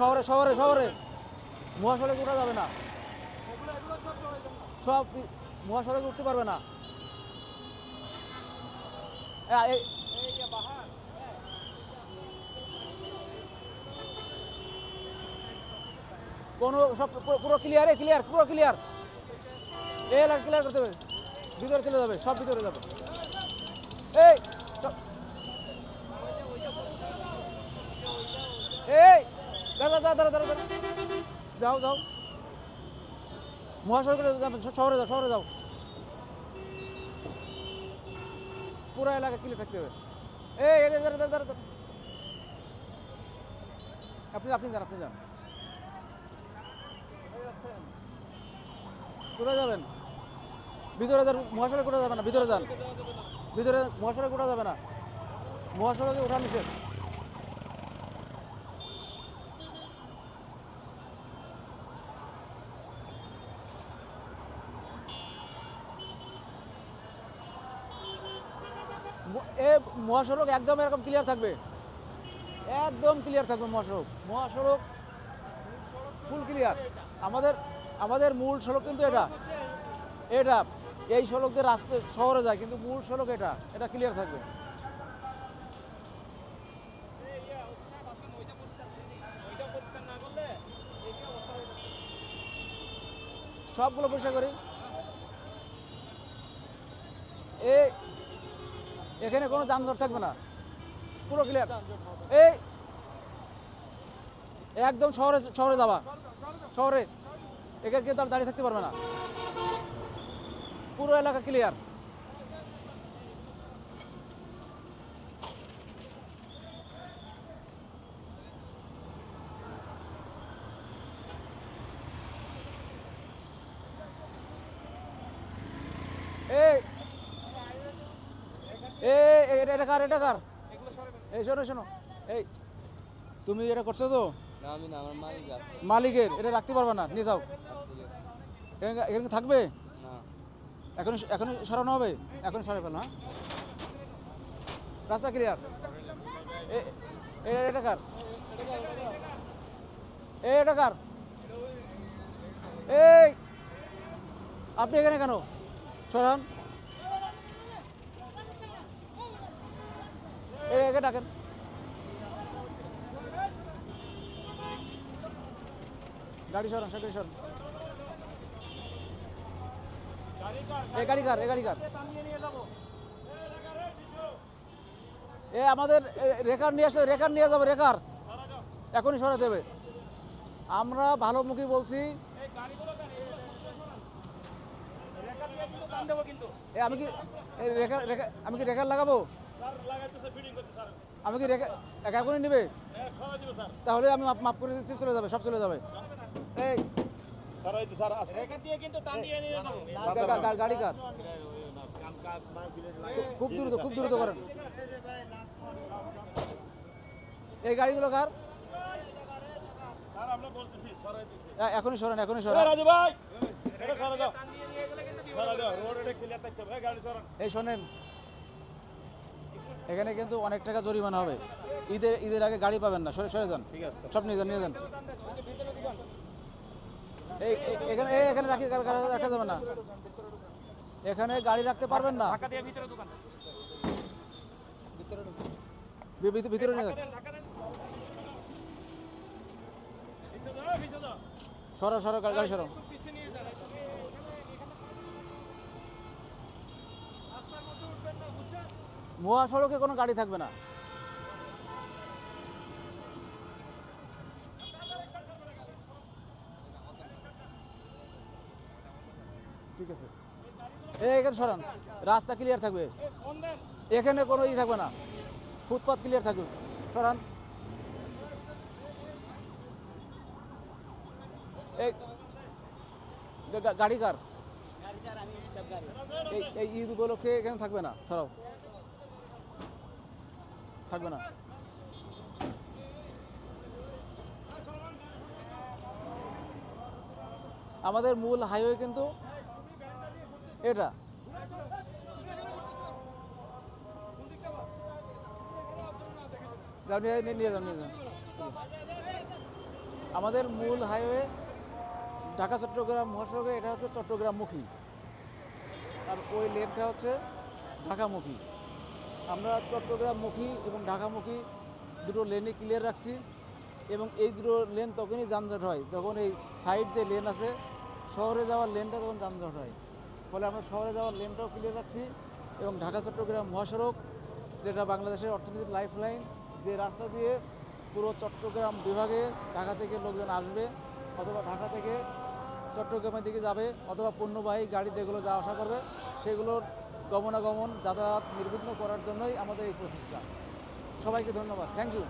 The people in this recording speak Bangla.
শহরে শহরে শহরে। মহাসড়কে উঠা যাবে না। সব মহাসড়কে উঠতে পারবে না। কোনো সব পুরো- ক্লিয়ার এ ক্লিয়ার পুরো ক্লিয়ার এ, এলাকা ক্লিয়ার করতে হবে। ভিতরে চলে যাবে, সব ভিতরে যাবে। এই এই দাঁড়া যাও যাও। মহাসড়কে শহরে যাও শহরে যাও। এলাকা ক্লিয়ার থাকতে হবে। এই। আপনি আপনি যান আপনি যান। কোথায় যাবেন? ভিতরে যান, মহাসড়কে কোথাও যাবে না, ভিতরে যান। ভিতরে, মহাসড়কে কোথাও যাবে না। মহাসড়কে ওঠা নিষেধ। এ মহাসড়ক একদম এরকম ক্লিয়ার থাকবে। একদম ক্লিয়ার থাকবে মহাসড়ক। মহাসড়ক ফুল ক্লিয়ার আমাদের আমাদের মূল সড়ক কিন্তু এটা। এটা। এই সড়ক দিয়ে রাস্তা, শহরে যায়, কিন্তু মূল সড়ক এটা। এটা ক্লিয়ার থাকবে। সবগুলো পরিষ্কার করি। এ এখানে কোনো যানজট থাকবে না। পুরো ক্লিয়ার এই, একদম শহরে শহরে যাবা। শহরে। এখানে কেউ তার দাঁড়িয়ে থাকতে পারবে না। পুরো এলাকা ক্লিয়ার এই এই এই, এটা এটা কার এটা কার? এই শোনো শোনো। এই তুমি এটা করছ তো? মালিকের এটা রাখতে পারবে না নিয়ে যাও। এখানে থাকবে? এখন এখন সরানো হবে? এখন সরাই ফেলো হ্যাঁ? রাস্তা ক্লিয়ার এটা কার? এই এটা কার? এই আপনি এখানে কেন? সরান। ডাকেন। গাড়ি সরান গাড়ি সরান। এ আমাদের নিয়ে নিয়ে এখনই হবে। আমরা ভালো মুখী বলছি। আমি কি আমি কি রেকার লাগাবো? আমি কি একা এখনই নেবে? তাহলে আমি মাপ করে দিচ্ছি চলে যাবে সব চলে যাবে। এই। গাড়ি কার খুব দ্রুত খুব দ্রুত করেন। এই গাড়িগুলো কার? এখনই সরেন এখনই সরেন। রাজু ভাই এটা সরা দাও। সরা দাও রোড এটা ক্লিয়ার থাকতে হবে। এই গাড়ি সরান। এই শোনেন এখানে কিন্তু অনেক টাকা জরিমানা হবে। ঈদের ঈদের আগে গাড়ি পাবেন না। সরে সরে যান। ঠিক আছে। সব নিয়ে যান নিয়ে যান। এই এখানে এই এখানে রাখি রাখা- যাবে না। এখানে গাড়ি রাখতে পারবেন না। ভিতরে নিয়ে যান। সরো সরো গাড়ি সরো। মহাসড়কে কোনো গাড়ি থাকবে না। ঠিক আছে। এখানে সরান। রাস্তা ক্লিয়ার থাকবে। এখানে কোনো ই থাকবে না। ফুটপাথ ক্লিয়ার থাকবে। সরান। গাড়ি কার? এই ঈদ উপলক্ষে এখানে থাকবে না। সরাও। থাকবে না। আমাদের মূল হাইওয়ে কিন্তু এটা। নিয়ে, নিয়ে- আমাদের মূল হাইওয়ে ঢাকা, চট্টগ্রাম, মহাসড়কে, এটা হচ্ছে চট্টগ্রামমুখী আর ওই লেনটা হচ্ছে ঢাকামুখী আমরা চট্টগ্রামমুখী এবং ঢাকামুখী দুটো লেনই ক্লিয়ার রাখছি এবং এই দুটো লেন তখনই যানজট হয়। যখন এই সাইড যে লেন আছে, শহরে যাওয়ার লেনটা তখন যানজট হয়। ফলে আমরা শহরে যাওয়ার লেনটাও ক্লিয়ার রাখছি এবং ঢাকা, চট্টগ্রাম মহাসড়ক, যেটা বাংলাদেশের অর্থনীতির লাইফ লাইন যে রাস্তা দিয়ে পুরো চট্টগ্রাম বিভাগে ঢাকা থেকে লোকজন আসবে অথবা ঢাকা থেকে চট্টগ্রামের দিকে যাবে অথবা পণ্যবাহী গাড়ি যেগুলো যাওয়া আসা করবে, সেগুলোর গমনাগমন যাতায়াত নির্বিঘ্ন করার জন্যই আমাদের এই প্রচেষ্টা। সবাইকে ধন্যবাদ। Thank you